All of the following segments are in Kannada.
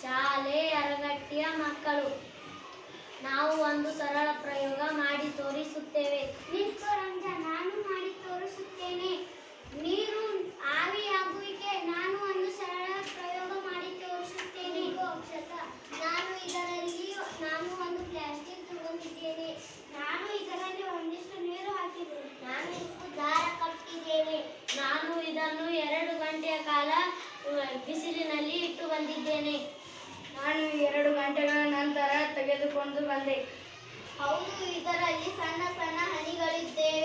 ಶಾಲೆ ಅರಗಟ್ಟಿಯ ಮಕ್ಕಳು. ನಾವು ಒಂದು ಸರಳ ಪ್ರಯೋಗ ಮಾಡಿ ತೋರಿಸುತ್ತೇವೆ ನಿಷ್ಕರಂಜ ನಾನು ಮಾಡಿ ತೋರಿಸುತ್ತೇನೆ ನೀರು ಆವಿಯಾಗುವಿಕೆ ನಾನು ಒಂದು ಸರಳ ಪ್ರಯೋಗ ಮಾಡಿ ತೋರಿಸುತ್ತೇನೆ ನಾನು ಇದರಲ್ಲಿ ನಾನು ಒಂದು ಪ್ಲಾಸ್ಟಿಕ್ ತಗೊಂಡಿದ್ದೇನೆ ನಾನು ಇದರಲ್ಲಿ ಒಂದಿಷ್ಟು ನೀರು ಹಾಕಿದ್ದೇನೆ ನಾನು ಇದಕ್ಕೂ ದಾರ ಕಟ್ಟಿದ್ದೇನೆ ನಾನು ಇದನ್ನು ಎರಡು ಗಂಟೆಯ ಕಾಲ ಅಹ್, ಬಿಸಿಲಿನಲ್ಲಿ ಇಟ್ಟು ಬಂದಿದ್ದೇನೆ. ನಾನು ಎರಡು ಗಂಟೆಗಳ ನಂತರ ತೆಗೆದುಕೊಂಡು ಬಂದೆ. ಹೌದು ಇದರಲ್ಲಿ ಸಣ್ಣ ಸಣ್ಣ ಹನಿಗಳಿದ್ದೇವೆ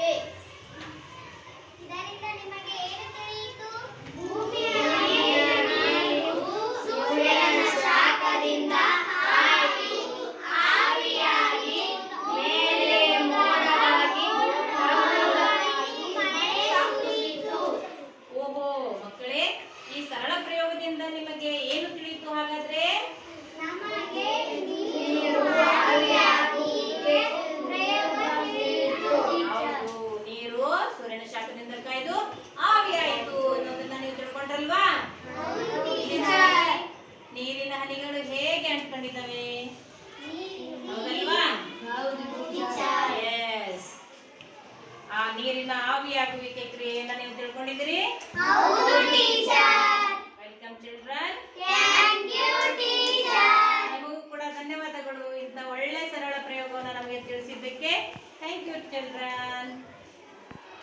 ಬಂದಿದ್ದಾವೆ? ಆ ನೀರಿನ ಆವಿಯಾಗುವಿಕೆ ಕ್ರಿಯೆಯನ್ನ ನೀವು ತಿಳ್ಕೊಂಡಿದ್ದೀರಿ? ವೆಲ್ಕಮ್ ಚಿಲ್ಡ್ರನ್ ನಿಮಗೂ ಕೂಡ ಧನ್ಯವಾದಗಳು. ಇಂಥ ಒಳ್ಳೆ ಸರಳ ಪ್ರಯೋಗವನ್ನು ನಮಗೆ ತಿಳಿಸಿದ್ದಕ್ಕೆ. Thank you children